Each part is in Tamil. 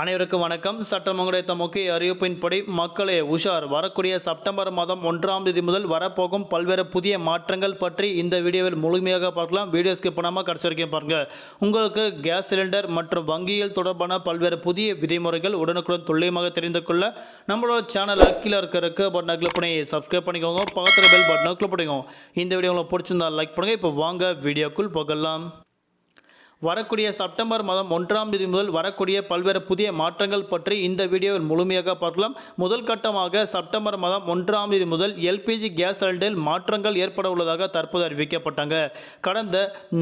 அனைவருக்கும் வணக்கம். சட்டம் கிடைத்த முக்கிய அறிவிப்பின்படி மக்களே உஷார். வரக்கூடிய செப்டம்பர் மாதம் ஒன்றாம் தேதி முதல் வரப்போகும் பல்வேறு புதிய மாற்றங்கள் பற்றி இந்த வீடியோவில் முழுமையாக பார்க்கலாம். வீடியோ ஸ்கிப் பண்ணாமல் கடைசி வரைக்கும் பாருங்கள் உங்களுக்கு கேஸ் சிலிண்டர் மற்றும் வங்கியில் தொடர்பான பல்வேறு புதிய விதிமுறைகள் உடனுக்குடன் துல்லியமாக தெரிந்து கொள்ள நம்மளோட சேனல் கீழே இருக்கிற பட்டனை கிளிக் பண்ணி சப்ஸ்கிரைப் பண்ணிக்கோங்க. பக்கத்தில் பெல் பட்டனை கிளிக் பண்ணிக்கோங்க. இந்த வீடியோ உங்களுக்கு பிடிச்சிருந்தா லைக் பண்ணுங்கள் இப்போ வாங்க வீடியோக்குள் போகலாம். வரக்கூடிய செப்டம்பர் மாதம் ஒன்றாம் தேதி முதல் வரக்கூடிய பல்வேறு புதிய மாற்றங்கள் பற்றி இந்த வீடியோவில் முழுமையாக பார்க்கலாம். முதல் கட்டமாக செப்டம்பர் மாதம் ஒன்றாம் தேதி முதல் எல்பிஜி கேஸ் சிலிண்டரில் மாற்றங்கள் ஏற்பட உள்ளதாக தற்போது அறிவிக்கப்பட்டாங்க. கடந்த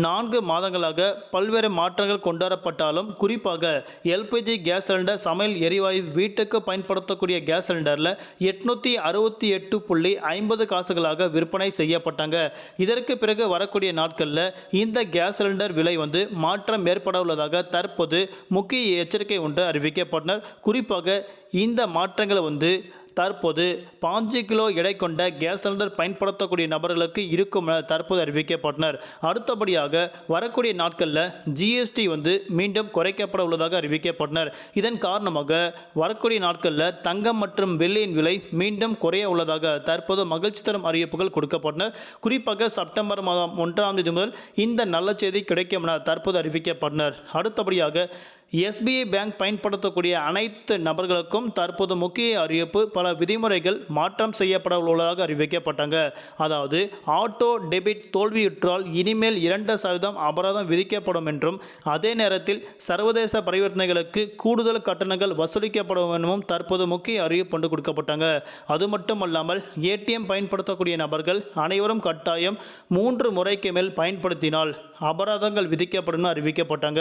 நான்கு மாதங்களாக பல்வேறு மாற்றங்கள் கொண்டாடப்பட்டாலும் குறிப்பாக எல்பிஜி கேஸ் சிலிண்டர் சமையல் எரிவாயு வீட்டுக்கு பயன்படுத்தக்கூடிய கேஸ் சிலிண்டரில் எட்நூற்றி அறுபத்தி எட்டு புள்ளி ஐம்பது காசுகளாக விற்பனை செய்யப்பட்டாங்க. இதற்கு பிறகு வரக்கூடிய நாட்களில் இந்த கேஸ் சிலிண்டர் விலை வந்து மாற்றம் ஏற்பட உள்ளதாக தற்போது முக்கிய எச்சரிக்கை ஒன்று அறிவிக்கப்பட்டனர். குறிப்பாக இந்த மாற்றங்களை வந்து தற்போது பாஞ்சு கிலோ எடை கொண்ட கேஸ் சிலிண்டர் பயன்படுத்தக்கூடிய நபர்களுக்கு இருக்கும் என தற்போது அறிவிக்கப்பட்டனர். அடுத்தபடியாக வரக்கூடிய நாட்களில் ஜிஎஸ்டி வந்து மீண்டும் குறைக்கப்பட உள்ளதாக அறிவிக்கப்பட்டனர். இதன் காரணமாக வரக்கூடிய நாட்களில் தங்கம் மற்றும் வெள்ளியின் விலை மீண்டும் குறைய உள்ளதாக தற்போது மகிழ்ச்சி தரும் அறிவிப்புகள் கொடுக்கப்பட்டனர் குறிப்பாக செப்டம்பர் மாதம் ஒன்றாம் தேதி முதல் இந்த நல்ல செய்தி கிடைக்கும் என தற்போது அறிவிக்கப்பட்டனர். அடுத்தபடியாக எஸ்பிஐ பேங்க் பயன்படுத்தக்கூடிய அனைத்து நபர்களுக்கும் தற்போது முக்கிய அறிவிப்பு பல விதிமுறைகள் மாற்றம் செய்யப்பட உள்ளதாக அறிவிக்கப்பட்டாங்க. அதாவது ஆட்டோ டெபிட் தோல்வியுற்றால் இனிமேல் இரண்டு சதவீதம் அபராதம் விதிக்கப்படும் என்றும் அதே நேரத்தில் சர்வதேச பரிவர்த்தனைகளுக்கு கூடுதல் கட்டணங்கள் வசூலிக்கப்படும் எனவும் தற்போது முக்கிய அறிவிப்பு கொண்டு கொடுக்கப்பட்டாங்க. அது மட்டுமல்லாமல் ஏடிஎம் பயன்படுத்தக்கூடிய நபர்கள் அனைவரும் கட்டாயம் மூன்று முறைக்கு மேல் பயன்படுத்தினால் அபராதங்கள் விதிக்கப்படும் அறிவிக்கப்பட்டாங்க.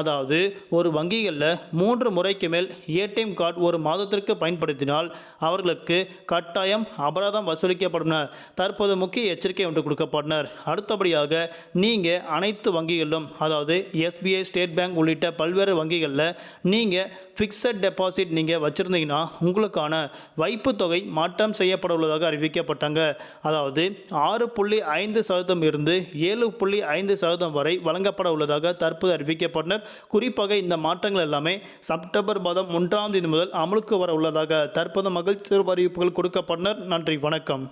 அதாவது ஒரு வங்கிகளில் மூன்று முறைக்கு மேல் ஏடிஎம் கார்டு ஒரு மாதத்திற்கு பயன்படுத்தினால் அவர்களுக்கு கட்டாயம் அபராதம் வசூலிக்கப்படும். தற்போது முக்கிய எச்சரிக்கை ஒன்று கொடுக்கப்பட்டனர். அடுத்தபடியாக நீங்கள் அனைத்து வங்கிகளிலும் அதாவது எஸ்பிஐ ஸ்டேட் பேங்க் உள்ளிட்ட பல்வேறு வங்கிகளில் நீங்கள் ஃபிக்ஸட் டெபாசிட் நீங்கள் வச்சுருந்தீங்கன்னா உங்களுக்கான வைப்பு தொகை மாற்றம் செய்யப்பட உள்ளதாக அறிவிக்கப்பட்டாங்க. அதாவது ஆறு புள்ளி ஐந்து சதவீதம் இருந்து ஏழு புள்ளி ஐந்து சதவீதம் வரை வழங்கப்பட உள்ளதாக தற்போது அறிவிக்கப்பட்டனர். குறிப்பாக இந்த மாற்றங்கள் எல்லாமே செப்டம்பர் மாதம் ஒன்றாம் தேதி முதல் அமலுக்கு வர உள்ளதாக தற்போது மகிழ்ச்சி அறிவிப்புகள் கொடுக்கப்பட்டனர் நன்றி வணக்கம்.